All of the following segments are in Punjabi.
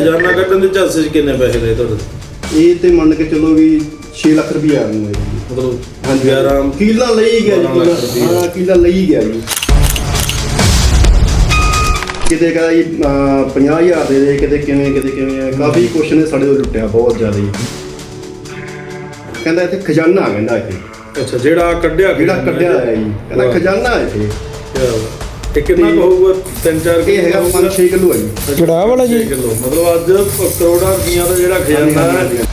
ਖਜ਼ਾਨਾ ਕੱਢਣ ਦੇ ਝਾਂਸੇ 'ਚ ਕਿੰਨੇ ਪੈਸੇ ਲਏ ਤੁਹਾਡੇ? ਇਹ ਤੇ ਮੰਨ ਕੇ ਚੱਲੋ ਵੀ 6 ਲੱਖ ਰੁਪਏ ਆ ਨੂੰ ਹੈ ਜੀ ਮਤਲਬ ਹਾਂਜੀ। 11 ਕਿੱਲਾ ਲਈ ਗਿਆ ਜੀ 12 ਲੱਖ ਕਿੱਲਾ। ਰੁਪਈਆ। ਹਾਂ ਕਿੱਲਾ ਲਈ ਗਿਆ ਜੀ। ਕਿਤੇ ਕਹਿੰਦਾ ਜੀ 50000 ਦੇ ਦੇ ਕਿਤੇ ਕਿਵੇਂ ਕਿਤੇ ਕਿਵੇਂ ਆ। ਕਾਫੀ ਕੁਛ ਨੇ ਸਾਡੇ ਤੋਂ ਲੁੱਟਿਆ ਬਹੁਤ ਜ਼ਿਆਦਾ ਜੀ। ਕਹਿੰਦਾ ਇੱਥੇ ਖਜ਼ਾਨਾ ਕਹਿੰਦਾ ਇੱਥੇ। ਅੱਛਾ ਜਿਹੜਾ ਕੱਢਿਆ ਜਿਹੜਾ ਕੱਢਿਆ ਹੋਇਆ ਜੀ। ਕਹਿੰਦਾ। ਖਜ਼ਾਨਾ ਇੱਥੇ। ਇਹ ਕਿੰਨਾ ਕੁ ਹੋਊਗਾ 3-4 ਇਹ ਹੈਗਾ 5-6 ਕਿਲੋ ਹੈ ਜੀ। ਚੜਾਅ ਵਾਲਾ ਜੀ? ਕਿਲੋ। ਮਤਲਬ ਅੱਜ ਕਰੋੜਾਂ ਰੁਪਈਆ ਦਾ ਜਿਹੜਾ ਖਜ਼ਾਨਾ ਹੈ।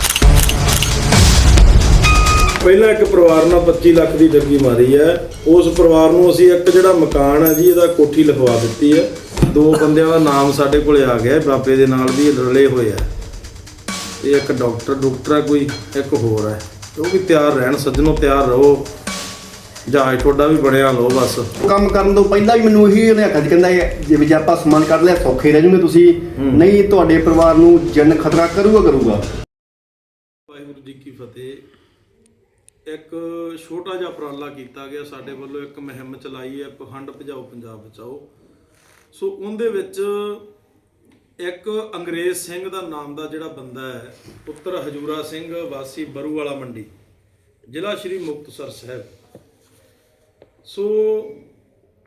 ਪਹਿਲਾਂ ਇੱਕ ਪਰਿਵਾਰ ਨਾਲ 25 ਲੱਖ ਦੀ ਠੱਗੀ ਮਾਰੀ ਹੈ। ਉਸ ਪਰਿਵਾਰ ਨੂੰ ਅਸੀਂ ਇੱਕ ਜਿਹੜਾ ਮਕਾਨ ਹੈ ਜੀ ਇਹਦਾ ਕੋਠੀ ਲਿਖਵਾ ਦਿੱਤੀ ਹੈ। ਦੋ ਬੰਦਿਆਂ ਦਾ ਨਾਮ ਸਾਡੇ ਕੋਲੇ ਆ ਗਿਆ ਬਾਬੇ ਦੇ ਨਾਲ ਵੀ ਇਹ ਰਲੇ ਹੋਏ ਆ ਇਹ ਇੱਕ ਡਾਕਟਰ ਡਾਕਟਰ ਹੈ ਕੋਈ ਇੱਕ ਹੋਰ ਹੈ। ਉਹ ਵੀ ਤਿਆਰ ਰਹਿਣ ਸੱਜਣੋ ਤਿਆਰ ਰਹੋ। ਜਹਾਜ਼ ਤੁਹਾਡਾ ਵੀ ਬਣਿਆ ਲਓ ਬਸ। ਕੰਮ ਕਰਨ ਤੋਂ ਪਹਿਲਾਂ ਵੀ ਮੈਨੂੰ ਇਹੀ ਉਹਨੇ ਆਖਿਆ ਸੀ ਕਹਿੰਦਾ ਇਹ ਜੇ ਵੀ ਆਪਾਂ ਸਮਾਨ ਕੱਢ ਲਿਆ ਸੌਖੇ ਰਹਿ ਜੂਗੇ ਤੁਸੀਂ। ਨਹੀਂ ਤੁਹਾਡੇ ਪਰਿਵਾਰ ਨੂੰ ਜਨ ਖਤਰਾ ਕਰੂਗਾ ਕਰੂਗਾ। ਵਾਹਿਗੁਰੂ ਜੀ ਕੀ ਫਤਿਹ। ਇੱਕ ਛੋਟਾ ਜਿਹਾ ਉਪਰਾਲਾ ਕੀਤਾ ਗਿਆ ਸਾਡੇ ਵੱਲੋਂ ਇੱਕ ਮੁਹਿੰਮ ਚਲਾਈ ਹੈ ਪਖੰਡ ਭਜਾਓ ਪੰਜਾਬ ਬਚਾਓ। ਸੋ ਉਹਦੇ ਵਿੱਚ ਇੱਕ ਅੰਗਰੇਜ਼ ਸਿੰਘ ਦਾ ਨਾਮ ਦਾ ਜਿਹੜਾ ਬੰਦਾ ਹੈ ਪੁੱਤਰ ਹਜੂਰਾ ਸਿੰਘ ਵਾਸੀ ਬਰੂਵਾਲਾ ਮੰਡੀ ਜ਼ਿਲ੍ਹਾ ਸ਼੍ਰੀ ਮੁਕਤਸਰ ਸਾਹਿਬ। ਸੋ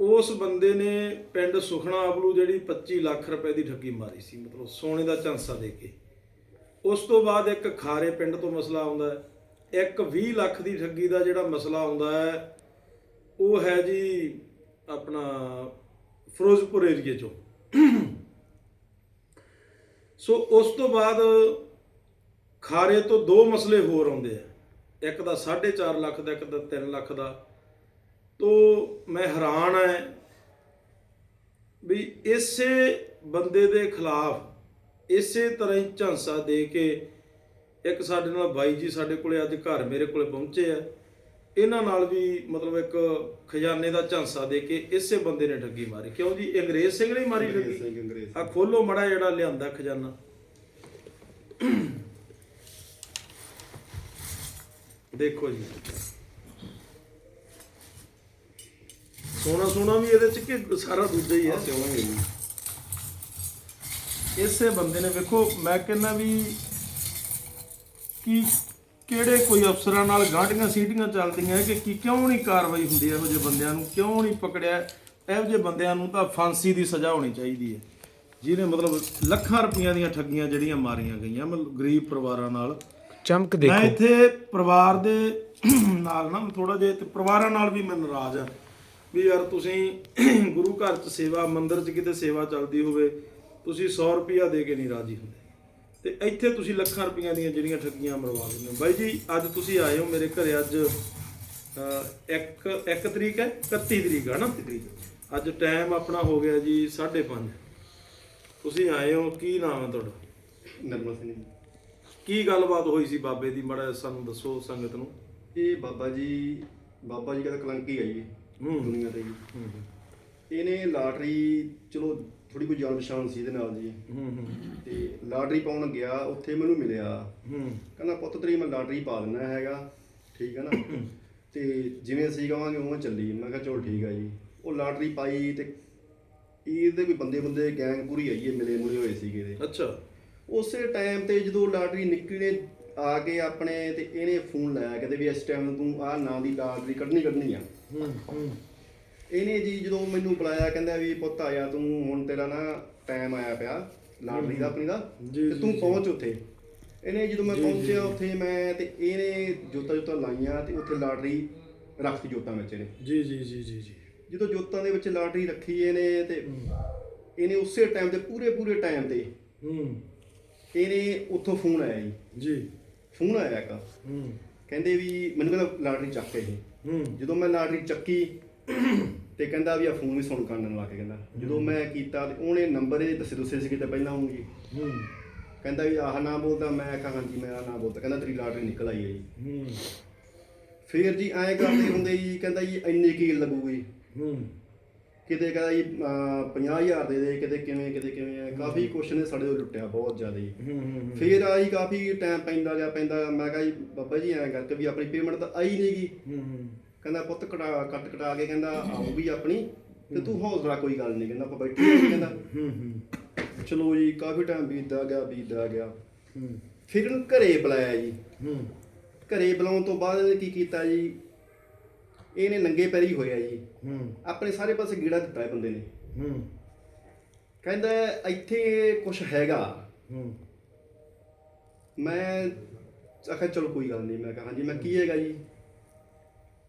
ਉਸ ਬੰਦੇ ਨੇ ਪਿੰਡ ਸੁਖਣਾ ਅਬਲੂ ਜਿਹੜੀ 25 ਲੱਖ ਰੁਪਏ ਦੀ ਠੱਗੀ ਮਾਰੀ ਸੀ, ਮਤਲਬ ਸੋਨੇ ਦਾ ਝਾਂਸਾ ਦੇ ਕੇ। ਉਸ ਤੋਂ ਬਾਅਦ ਇੱਕ ਖਾਰੇ ਪਿੰਡ ਤੋਂ ਮਸਲਾ ਆਉਂਦਾ ਹੈ। ਇੱਕ 20 ਲੱਖ ਦੀ ਠੱਗੀ ਦਾ ਜਿਹੜਾ ਮਸਲਾ ਆਉਂਦਾ ਹੈ, ਉਹ ਹੈ ਜੀ ਆਪਣਾ ਫਿਰੋਜ਼ਪੁਰ ਏਰੀਏ ਚੋਂ। ਸੋ ਉਸ ਤੋਂ ਬਾਅਦ ਖਾਰੇ ਤੋਂ ਦੋ ਮਸਲੇ ਹੋਰ ਆਉਂਦੇ ਆ। ਇੱਕ ਦਾ 4.5 ਲੱਖ ਦਾ, ਇੱਕ ਦਾ 3 ਲੱਖ ਦਾ। ਤੋ ਮੈਂ ਹੈਰਾਨ ਹੈ ਵੀ ਇਸੇ ਬੰਦੇ ਦੇ ਖਿਲਾਫ ਇਸੇ ਤਰ੍ਹਾਂ ਹੀ ਝਾਂਸਾ ਦੇ ਕੇ ਇੱਕ ਸਾਡੇ ਨਾਲ ਬਾਈ ਜੀ ਸਾਡੇ ਕੋਲੇ ਅੱਜ ਘਰ ਮੇਰੇ ਕੋਲੇ ਪਹੁੰਚੇ ਆ। ਇਹਨਾਂ ਨਾਲ ਵੀ ਮਤਲਬ ਇੱਕ ਖਜ਼ਾਨੇ ਦਾ ਝਾਂਸਾ ਦੇ ਕੇ ਇਸੇ ਬੰਦੇ ਨੇ ਠੱਗੀ ਮਾਰੀ। ਕਿਉਂ ਜੀ? ਅੰਗਰੇਜ਼ ਸਿੰਘ ਨੇ ਮਾਰੀ ਠੱਗੀ। ਆ ਖੋਲੋ ਮੜਾ ਜਿਹੜਾ ਲਿਆਂਦਾ ਖਜ਼ਾਨਾ। ਦੇਖੋ ਜੀ। ਸੋਨਾ ਸੋਨਾ ਵੀ ਇਹਦੇ ਚ ਕਿ ਸਾਰਾ ਦੂਜਾ ਹੀ ਹੈ? ਇਸੇ ਬੰਦੇ ਨੇ ਵੇਖੋ ਮੈਂ ਕਹਿੰਦਾ ਵੀ ਕਿ ਕਿਹੜੇ ਕੋਈ ਅਫਸਰਾਂ ਨਾਲ ਗਾਂਢੀਆਂ ਸੀਟੀਆਂ ਚੱਲਦੀਆਂ ਕਿ ਕੀ ਕਿਉਂ ਨਹੀਂ ਕਾਰਵਾਈ ਹੁੰਦੀ ਇਹੋ ਜਿਹੇ ਬੰਦਿਆਂ ਨੂੰ ਕਿਉਂ ਨਹੀਂ ਪਕੜਿਆ? ਇਹੋ ਜਿਹੇ ਬੰਦਿਆਂ ਨੂੰ ਤਾਂ ਫਾਂਸੀ ਦੀ ਸਜ਼ਾ ਹੋਣੀ ਚਾਹੀਦੀ ਹੈ। ਜਿਹਨੇ ਮਤਲਬ ਲੱਖਾਂ ਰੁਪਈਆਂ ਦੀਆਂ ਠੱਗੀਆਂ ਜਿਹੜੀਆਂ ਮਾਰੀਆਂ ਗਈਆਂ ਮਤਲਬ ਗਰੀਬ ਪਰਿਵਾਰਾਂ ਨਾਲ। ਚਮਕ ਮੈਂ ਦੇਖੋ। ਇੱਥੇ ਪਰਿਵਾਰ ਦੇ ਨਾਲ ਨਾ ਥੋੜਾ ਜਿਹਾ ਤੇ ਪਰਿਵਾਰਾਂ ਨਾਲ ਵੀ ਮੈਂ ਨਾਰਾਜ਼ ਆ ਵੀ ਯਾਰ ਤੁਸੀਂ ਗੁਰੂ ਘਰ 'ਚ ਸੇਵਾ ਮੰਦਿਰ 'ਚ ਕਿਤੇ ਸੇਵਾ ਚੱਲਦੀ ਹੋਵੇ ਤੁਸੀਂ 100 ਰੁਪਿਆ ਦੇ ਕੇ ਨਹੀਂ ਰਾਜੀ ਹੁੰਦੇ। ਤੇ ਇੱਥੇ ਤੁਸੀਂ ਲੱਖਾਂ ਰੁਪਈਆਂ ਦੀਆਂ ਜਿਹੜੀਆਂ ਠੱਗੀਆਂ ਮਰਵਾ ਦਿੰਦੇ ਹੋ। ਬਾਈ ਜੀ ਅੱਜ ਤੁਸੀਂ ਆਏ ਹੋ ਮੇਰੇ ਘਰੇ ਅੱਜ ਇੱਕ ਇੱਕ ਤਰੀਕ ਹੈ 31 ਤਰੀਕ ਹੈ ਨਾ? ਤਰੀਕ ਅੱਜ ਟਾਈਮ ਆਪਣਾ ਹੋ ਗਿਆ ਜੀ 5:30 ਤੁਸੀਂ ਆਏ ਹੋ ਕੀ ਨਾਮ ਹੈ ਤੁਹਾਡਾ? ਨਰਮਲ ਸਿੰਘ ਜੀ। ਕੀ ਗੱਲਬਾਤ ਹੋਈ ਸੀ ਬਾਬੇ ਦੀ? ਮੜਾ ਸਾਨੂੰ ਦੱਸੋ ਸੰਗਤ ਨੂੰ। ਇਹ ਬਾਬਾ ਜੀ ਬਾਬਾ ਜੀ ਕਹਿੰਦਾ ਕਲੰਕੀ ਆ ਜੀ ਹੂੰ। ਦੁਨੀਆ ਤੇ ਜੀ ਇਹਨੇ ਲਾਟਰੀ ਚਲੋ ਥੋੜੀ ਕੋਈ ਜਾਣ ਪਛਾਣ ਸੀ ਇਹਦੇ ਨਾਲ ਜੀ। ਤੇ ਲਾਟਰੀ ਪਾਉਣ ਗਿਆ ਉੱਥੇ ਮੈਨੂੰ ਮਿਲਿਆ। ਹੂੰ। ਕਹਿੰਦਾ ਪੁੱਤ ਤੇਰੀ ਮੈਂ ਲਾਟਰੀ ਪਾ ਦਿੰਦਾ ਹੈਗਾ। ਠੀਕ ਹੈ ਨਾ? ਤੇ ਜਿਵੇਂ ਅਸੀਂ ਕਹਾਂਗੇ ਉਵੇਂ ਚੱਲੀ। ਮੈਂ ਕਿਹਾ ਚਲੋ ਠੀਕ ਆ ਜੀ। ਉਹ ਲਾਟਰੀ ਪਾਈ ਤੇ ਇਹਦੇ ਕੋਈ ਬੰਦੇ ਬੰਦੇ ਗੈਂਗ ਪੂਰੀ ਆਈ ਹੈ ਮਿਲੇ ਮੁਲੇ ਹੋਏ ਸੀਗੇ ਅੱਛਾ। ਉਸੇ ਟਾਈਮ ਤੇ ਜਦੋਂ ਲਾਟਰੀ ਨਿਕਲੀ ਨੇ ਆ ਕੇ ਆਪਣੇ ਤੇ ਇਹਨੇ ਫੋਨ ਲਾਇਆ ਕਹਿੰਦੇ ਵੀ ਇਸ ਟਾਈਮ ਤੂੰ ਆਹ ਨਾਂ ਦੀ ਲਾਟਰੀ ਕੱਢਣੀ ਕੱਢਣੀ ਆ। ਹੂੰ ਹੂੰ। ਇਹਨੇ ਜੀ ਜਦੋਂ ਮੈਨੂੰ ਬੁਲਾਇਆ ਕਹਿੰਦਾ ਵੀ ਪੁੱਤ ਆਇਆ ਤੂੰ ਹੁਣ ਤੇਰਾ ਨਾ ਟਾਈਮ ਆਇਆ ਪਿਆ ਲਾਟਰੀ ਦਾ ਆਪਣੀ ਦਾ ਤੇ ਤੂੰ। ਪਹੁੰਚ ਉੱਥੇ। ਇਹਨੇ ਜਦੋਂ ਮੈਂ ਪਹੁੰਚਿਆ। ਉੱਥੇ ਮੈਂ ਤੇ ਇਹਨੇ ਜੋਤਾਂ ਜੋਤਾਂ ਲਾਈਆਂ ਤੇ ਉੱਥੇ ਲਾਟਰੀ ਰੱਖਤੀ ਜੋਤਾਂ ਵਿੱਚ ਇਹਨੇ। ਜੀ ਜੀ ਜੀ ਜੀ ਜੀ। ਜਦੋਂ ਜੋਤਾਂ ਦੇ ਵਿੱਚ ਲਾਟਰੀ ਰੱਖੀ ਇਹਨੇ ਤੇ ਇਹਨੇ ਉਸੇ ਟਾਈਮ ਤੇ ਪੂਰੇ ਪੂਰੇ ਟਾਈਮ ਤੇ ਹੂੰ। ਇਹਨੇ ਉੱਥੋਂ ਫੋਨ ਆਇਆ ਜੀ। ਜੀ। ਫੋਨ ਆਇਆ ਇੱਕ। ਹੂੰ। ਕਹਿੰਦੇ ਵੀ ਮੈਨੂੰ ਕਹਿੰਦਾ ਲਾਟਰੀ ਚੱਕ ਇਹ ਹੂੰ। ਜਦੋਂ ਮੈਂ ਲਾਟਰੀ ਚੱਕੀ ਤੇ ਕਹਿੰਦਾ ਵੀ ਆ ਫੋਨ ਵੀ ਸੁਣ ਕਰਨ ਲਾ ਕੇ ਕਹਿੰਦਾ। ਜਦੋਂ ਮੈਂ ਕੀਤਾ ਤੇ ਉਹਨੇ ਨੰਬਰ ਇਹ ਦੱਸੇ ਦੱਸੇ ਸੀ ਕਿਤੇ ਪਹਿਲਾਂ ਜੀ ਹੂੰ। ਕਹਿੰਦਾ ਵੀ ਆਹ ਨਾ ਬੋਲਦਾ ਮੈਂ ਕਹਾਂ ਹਾਂਜੀ ਮੇਰਾ ਨਾ ਬੋਲਦਾ। ਕਹਿੰਦਾ ਤੇਰੀ ਲਾਟਰੀ ਨਿਕਲ ਆਈ ਹੈ ਜੀ। ਹੂੰ। ਫੇਰ ਜੀ ਐਂ ਕਰਦੇ ਹੁੰਦੇ ਜੀ ਕਹਿੰਦਾ ਜੀ ਇੰਨੀ ਕੀ ਲੱਗੂਗੀ ਹੂੰ। ਕਿਤੇ ਕਹਿੰਦਾ ਜੀ 50000 ਦੇ ਦੇ ਕਿਤੇ ਕਿਵੇਂ ਕਿਤੇ ਕਿਵੇਂ ਆ। ਕਾਫੀ ਕੁਛ ਨੇ ਸਾਡੇ ਤੋਂ ਲੁੱਟਿਆ ਬਹੁਤ ਜ਼ਿਆਦਾ ਜੀ। ਫੇਰ ਆਈ ਕਾਫੀ ਟਾਈਮ ਪੈਂਦਾ ਗਿਆ ਪੈਂਦਾ ਮੈਂ ਕਿਹਾ ਜੀ ਬਾਬਾ ਜੀ ਐਂ ਕਰਕੇ ਵੀ ਆਪਣੀ ਪੇਮੈਂਟ ਤਾਂ ਆਈ ਨਹੀਂਗੀ ਹੂੰ ਕਹਿੰਦਾ ਪੁੱਤ ਕਟਾ ਕੱਟ ਕਟਾ ਕੇ ਕਹਿੰਦਾ ਆਊਗੀ ਆਪਣੀ। ਤੇ ਤੂੰ ਹੌਸਲਾ ਕੋਈ ਗੱਲ ਨਹੀਂ ਕਹਿੰਦਾ ਆਪਾਂ ਬੈਠੇ ਕਹਿੰਦਾ। ਚਲੋ ਜੀ ਕਾਫੀ ਟਾਈਮ ਬੀਤਦਾ ਗਿਆ ਬੀਤਦਾ ਗਿਆ। ਫਿਰ ਘਰੇ ਬੁਲਾਇਆ ਜੀ। ਘਰੇ ਬੁਲਾਉਣ ਤੋਂ ਬਾਅਦ ਇਹਨੇ ਕੀ ਕੀਤਾ ਜੀ? ਇਹਨੇ ਨੰਗੇ ਪੈਰੀ ਹੋਇਆ ਜੀ। ਹੂੰ। ਆਪਣੇ ਸਾਰੇ ਪਾਸੇ ਗੀੜਾ ਦਿੱਤਾ ਇਹ ਬੰਦੇ ਨੇ। ਹੂੰ। ਕਹਿੰਦਾ ਇੱਥੇ ਕੁਝ ਹੈਗਾ। ਹੂੰ। ਮੈਂ ਆਖਿਆ ਚਲੋ ਕੋਈ ਗੱਲ ਨਹੀਂ। ਮੈਂ ਕਿਹਾ ਹਾਂਜੀ ਮੈਂ ਕੀ ਹੈਗਾ ਜੀ?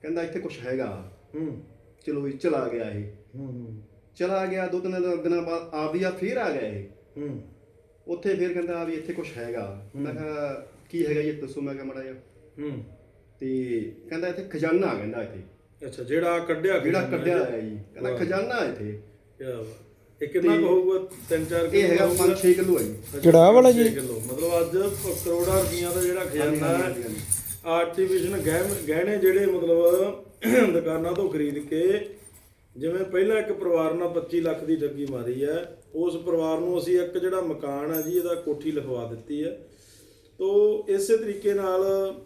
ਕਹਿੰਦਾ ਇੱਥੇ ਕੁਝ ਹੈਗਾ। ਹੂੰ। ਚਲੋ ਜੀ ਚਲਾ ਗਿਆ ਇਹ। ਹੂੰ ਚਲਾ ਗਿਆ ਦੋ ਤਿੰਨ ਦਿਨ- ਦਿਨਾਂ ਬਾਅਦ ਆਪਦੀ ਆ ਫੇਰ ਆ ਗਿਆ ਇਹ। ਹੂੰ। ਉੱਥੇ ਫੇਰ ਕਹਿੰਦਾ ਆ ਵੀ ਇੱਥੇ ਕੁਝ ਹੈਗਾ। ਮੈਂ ਕਿਹਾ ਕੀ ਹੈਗਾ ਜੀ ਦੱਸੋ? ਮੈਂ ਕਿਹਾ ਮੜਾ ਜਿਹਾ ਹੂੰ। ਤੇ ਕਹਿੰਦਾ ਇੱਥੇ ਖਜ਼ਾਨਾ ਕਹਿੰਦਾ ਇੱਥੇ। ਅੱਛਾ ਜਿਹੜਾ ਜਿਹੜਾ ਜਿਹੜਾ ਕੱਢਿਆ ਹੋਇਆ ਜੀ ਕਹਿੰਦਾ ਖਜ਼ਾਨਾ ਇੱਥੇ। ਕਿਆ ਬਾਤ। ਇਹ ਕਿੰਨਾ ਕੁ ਹੋਊਗਾ? 3-4 ਇਹ ਹੈਗਾ 5-6 ਕਿਲੋ ਹੈ ਜੀ। ਕਿਹੜਾ ਆਹ ਵਾਲਾ ਜੀ? ਕਿਲੋ। ਮਤਲਬ ਅੱਜ ਕਰੋੜਾਂ ਰੁਪਈਆ ਦਾ ਜਿਹੜਾ ਖਜ਼ਾਨਾ ਹਾਂਜੀ, ਹੈ ਹਾਂਜੀ। ਗਹਿਣੇ ਜਿਹੜੇ ਮਤਲਬ ਦੁਕਾਨਾਂ ਤੋਂ ਖਰੀਦ ਕੇ ਜਿਵੇਂ ਪਹਿਲਾਂ ਇੱਕ ਪਰਿਵਾਰ ਨਾਲ 25 ਲੱਖ ਦੀ ਠੱਗੀ ਮਾਰੀ ਹੈ ਉਸ ਪਰਿਵਾਰ ਨੂੰ ਅਸੀਂ ਇੱਕ ਜਿਹੜਾ ਮਕਾਨ ਹੈ ਜੀ ਇਹਦਾ ਕੋਠੀ ਲਿਖਵਾ ਦਿੱਤੀ ਹੈ। ਤੋ ਇਸੇ ਤਰੀਕੇ ਨਾਲ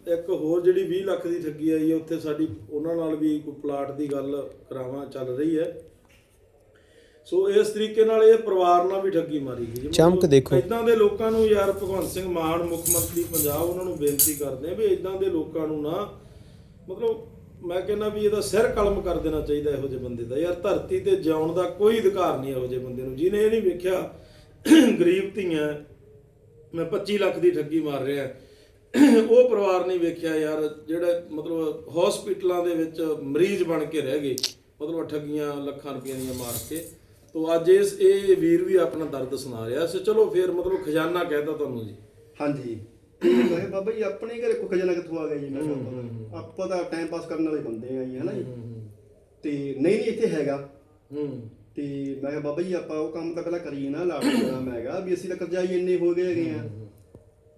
ਇੱਕ ਹੋਰ ਜਿਹੜੀ 20 ਲੱਖ ਦੀ ਠੱਗੀ ਆਈ ਹੈ ਉੱਥੇ ਸਾਡੀ ਉਹਨਾਂ ਨਾਲ ਵੀ ਕੋਈ ਪਲਾਟ ਦੀ ਗੱਲ ਕਰਾਵਾਂ ਚੱਲ ਰਹੀ ਹੈ ਸੋ ਇਸ ਤਰੀਕੇ ਨਾਲ ਇਹ ਪਰਿਵਾਰ ਨਾਲ ਵੀ ਠੱਗੀ ਮਾਰੀ ਗਈ। ਚਮਕ ਦੇਖੋ। ਇਦਾਂ ਦੇ ਲੋਕਾਂ ਨੂੰ ਯਾਰ ਭਗਵੰਤ ਸਿੰਘ ਮਾਨ ਮੁੱਖ ਮੰਤਰੀ ਪੰਜਾਬ ਉਹਨਾਂ ਨੂੰ ਬੇਨਤੀ ਕਰਦੇ ਆ ਵੀ ਇਦਾਂ ਦੇ ਲੋਕਾਂ ਨੂੰ ਨਾ ਮਤਲਬ ਮੈਂ ਕਹਿੰਦਾ ਵੀ ਇਹਦਾ ਸਿਰ ਕਲਮ ਕਰ ਦੇਣਾ ਚਾਹੀਦਾ ਇਹੋ ਜਿਹੇ ਬੰਦੇ ਦਾ ਯਾਰ ਧਰਤੀ ਤੇ ਜਿਉਣ ਦਾ ਕੋਈ ਅਧਿਕਾਰ ਨਹੀਂ ਇਹੋ ਜਿਹੇ ਬੰਦੇ ਨੂੰ ਜਿਹਨੇ ਇਹ ਨਹੀਂ ਵੇਖਿਆ ਗਰੀਬ ਧੀਆਂ ਮੈਂ 25 ਲੱਖ ਦੀ ਠੱਗੀ ਮਾਰ ਰਿਹਾ। ਉਹ ਪਰਿਵਾਰ ਨਹੀਂ ਵੇਖਿਆ ਯਾਰ ਜਿਹੜਾ ਮਤਲਬ ਹਸਪੀਟਲਾਂ ਦੇ ਵਿੱਚ ਮਰੀਜ਼ ਬਣ ਕੇ ਰਹਿ ਗਏ। ਮਤਲਬ ਠੱਗੀਆਂ ਲੱਖਾਂ ਰੁਪਈਆਂ ਦੀਆਂ ਮਾਰ ਕੇ। ਤੋ ਅੱਜ ਇਸ ਇਹ ਵੀਰ ਵੀ ਆਪਣਾ ਦਰਦ ਸੁਣਾ ਰਿਹਾ। ਸੀ ਚਲੋ ਫੇਰ ਮਤਲਬ ਖਜ਼ਾਨਾ ਕਹਿਤਾ ਤੁਹਾਨੂੰ ਜੀ। ਹਾਂਜੀ। ਕਿਹਾ ਬਾਬਾ ਜੀ ਆਪਣੇ ਘਰੇ ਕੋ ਖਜ਼ਾਨਾ ਕਿੱਥੋਂ ਆ ਗਿਆ ਜੀ? ਮੈਂ ਕਿਹਾ ਆਪਾਂ ਤਾਂ ਟਾਈਮ ਪਾਸ ਕਰਨ ਵਾਲੇ ਬੰਦੇ ਆ ਜੀ ਹਨਾ ਜੀ? ਤੇ ਨਹੀਂ ਨਹੀਂ ਇੱਥੇ ਹੈਗਾ। ਹੂੰ। ਤੇ ਮੈਂ ਕਿਹਾ ਬਾਬਾ ਜੀ ਆਪਾਂ ਉਹ ਕੰਮ ਤਾਂ ਪਹਿਲਾਂ ਕਰੀਏ ਨਾ ਲਾਟ ਦਾ ਮੈਂ ਕਿਹਾ ਵੀ ਅਸੀਂ ਤਾਂ ਕਰਜ਼ਾਈ ਇੰਨੇ ਹੋ ਗਏ ਹੈਗੇ ਆ।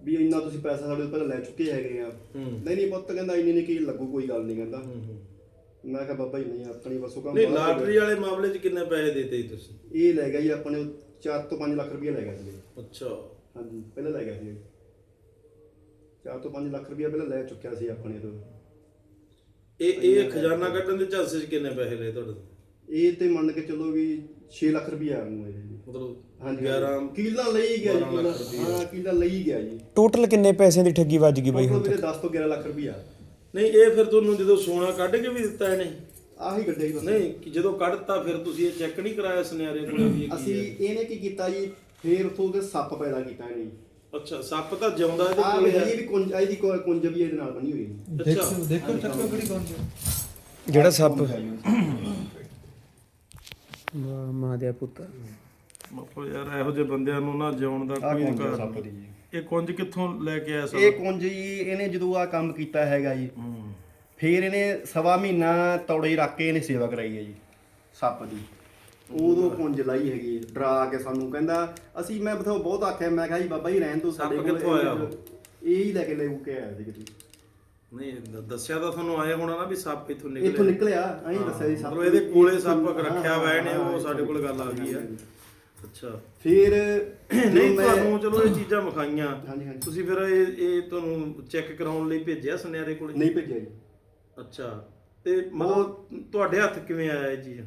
ਵੀ ਇੰਨਾ ਤੁਸੀਂ ਪੈਸਾ ਸਾਡੇ ਤੋਂ ਪਹਿਲਾਂ ਲੈ ਚੁੱਕੇ ਹੈਗੇ ਆ। ਨਹੀਂ ਨਹੀਂ ਪੁੱਤ ਕਹਿੰਦਾ ਇੰਨੇ ਨਹੀਂ ਕੀ ਲੱਗੂ ਕੋਈ ਗੱਲ ਨਹੀਂ ਕਹਿੰਦਾ। ਮੈਂ ਕਿਹਾ ਬਾਬਾ ਜੀ ਨਹੀਂ ਆਪਣੀ ਬਸ ਉਹ ਕੰਮ ਨਹੀਂ ਲਾਟਰੀ ਵਾਲੇ ਮਾਮਲੇ 'ਚ ਕਿੰਨੇ ਪੈਸੇ ਦਿੱਤੇ ਜੀ ਤੁਸੀਂ। ਇਹ ਲੈ ਗਿਆ ਜੀ ਆਪਣੇ 4 ਤੋਂ 5 ਲੱਖ ਰੁਪਏ ਲੈ ਗਿਆ ਸੀ। ਅੱਛਾ। ਹਾਂਜੀ ਪਹਿਲਾਂ ਲੈ ਗਿਆ ਸੀ। 4 ਤੋਂ 5 ਲੱਖ ਰੁਪਏ ਪਹਿਲਾਂ ਲੈ ਚੁੱਕਿਆ ਸੀ ਆਪਣੇ ਤੋਂ। ਇਹ ਇਹ ਖਜ਼ਾਨਾ ਕੱਢਣ ਦੇ ਝਾਂਸੇ 'ਚ ਕਿੰਨੇ ਪੈਸੇ ਲਏ ਤੁਹਾਡੇ ਤੋਂ? ਇਹ ਤੇ ਮੰਨ ਕੇ ਚੱਲੋ ਵੀ 6 ਲੱਖ ਰੁਪਏ ਆ ਨੂੰ ਇਹਦੇ ਜੀ ਮਤਲਬ ਹਾਂਜੀ 11 ਕਿੱਲਾ ਲਈ ਗਿਆ ਜੀ 12 ਲੱਖ ਕਿੱਲਾ ਹਾਂ ਕਿੱਲਾ ਲਈ ਗਿਆ ਜੀ ਟੋਟਲ ਕਿੰਨੇ ਪੈਸਿਆਂ ਦੀ ਠੱਗੀ ਵੱਜ ਗਈ ਬਾਈ ਹੁਣ ਵੀਰੇ 10 ਤੋਂ 11 ਲੱਖ ਰੁਪਇਆ ਨਹੀਂ ਇਹ ਫਿਰ ਤੁਹਾਨੂੰ ਜਦੋਂ ਸੋਨਾ ਕੱਢ ਕੇ ਵੀ ਦਿੱਤਾ ਇਹਨੇ ਆਹੀ ਗੱਡੇ ਹੀ ਨਹੀਂ ਕਿ ਜਦੋਂ ਕੱਢਤਾ ਫਿਰ ਤੁਸੀਂ ਇਹ ਚੈੱਕ ਨਹੀਂ ਕਰਾਇਆ ਸੁਨਿਆਰੇ ਕੋਲੇ ਵੀ ਇਹ ਕੀ ਅਸੀਂ ਹੈ ਇਹਨੇ ਕੀ ਕੀਤਾ ਜੀ ਫੇਰ ਉਥੋਂ ਦੇ ਸੱਪ ਪੈਦਾ ਕੀਤਾ ਇਹਨੇ ਜੀ ਅੱਛਾ ਸੱਪ ਤਾਂ ਜਿਉਂਦਾ ਇਹਦੇ ਆਹ ਕੋਲੇ ਵੇਖੋ ਹੈ ਜੀ ਵੀ ਕੁੰਜ ਇਹਦੀ ਕੁ- ਕੁੰਜ ਵੀ ਇਹਦੇ ਨਾਲ ਬਣੀ ਹੋਈ ਹੈ ਅੱਛਾ ਦੇਖੋ ਚੱਕੋ ਕਿਹੜੀ ਕੌਣ ਜਿਹੜਾ ਸੱਪ ਜੀ। ਵਾਹ ਮਾਂ ਦੇ ਪੁੱਤ। ਮਤਲਬ ਯਾਰ ਇਹੋ ਜਿਹੇ ਬੰਦਿਆਂ ਨੂੰ ਨਾ ਜਿਉਣ ਦਾ ਕੋਈ ਕੁੰਜ ਆ ਅਧਿਕਾਰ ਸੱਪ ਨਹੀਂ। ਦੀ। ਜੀ ਇਹ ਕੁੰਜ ਕਿੱਥੋਂ ਲੈ ਕੇ ਆਇਆ ਇਹ ਸਭ ਕੁੰਜ ਜੀ ਇਹਨੇ ਜਦੋਂ ਆ ਕੰਮ ਕੀਤਾ ਹੈਗਾ ਜੀ ਹੂੰ। ਫੇਰ ਇਹਨੇ ਸਵਾ ਮਹੀਨਾ ਤੌੜੇ ਰੱਖ ਕੇ ਇਹਨੇ ਸੇਵਾ ਕਰਾਈ ਹੈ ਜੀ ਸੱਪ ਦੀ। ਉਦੋਂ ਕੁੰਜ ਲਾਈ ਹੈਗੀ ਡਰਾ ਕੇ ਸਾਨੂੰ ਕਹਿੰਦਾ ਅਸੀਂ ਮੈਂ ਬਥੋ ਬਹੁਤ ਆਖਿਆ ਮੈਂ ਕਿਹਾ ਜੀ ਬਾਬਾ ਜੀ ਰਹਿਣ ਤੋਂ ਸਾਡੇ ਸੱਪ ਕੋਲ ਕਿੱਥੋਂ ਆਇਆ ਉਹ? ਇਹ ਹੀ ਲੈ ਕੇ ਲੈ ਕੇ ਆਇਆ ਸੀ ਕਿਤੇ। ਨਹੀਂ ਦ- ਦੱਸਿਆ ਤਾਂ ਤੁਹਾਨੂੰ ਆਏ ਹੋਣਾ ਨਾ ਵੀ ਸੱਪ ਇੱਥੋਂ ਨਿਕਲਿਆ। ਇੱਥੋਂ ਨਿਕਲਿਆ ਐਂ ਦੱਸਿਆ ਜੀ ਸੱਪ ਮਤਲਬ ਇਹਦੇ ਕੋਲੇ ਸੱਪ ਰੱਖਿਆ ਹੋਇਆ ਇਹਨੇ ਉਹ ਸਾਡੇ ਕੋਲ ਗੱਲ ਆ ਗਈ ਆ। ਅੱਛਾ। ਫਿਰ ਨਹੀਂ ਜਦੋਂ ਮੈਂ- ਤੁਹਾਨੂੰ ਚਲੋ ਇਹ ਚੀਜ਼ਾਂ ਵਿਖਾਈਆਂ। ਹਾਂਜੀ ਹਾਂਜੀ। ਤੁਸੀਂ ਫਿਰ ਇਹ ਇਹ ਤੁਹਾਨੂੰ ਚੈੱਕ ਕਰਾਉਣ ਲਈ ਭੇਜਿਆ ਸੁਨਿਆਰੇ ਕੋਲੇ? ਨਹੀਂ ਭੇਜਿਆ ਜੀ। ਅੱਛਾ। ਤੇ ਮਤਲਬ ਤੁਹਾਡੇ ਹੱਥ ਕਿਵੇਂ ਆਇਆ ਇਹ ਚੀਜ਼?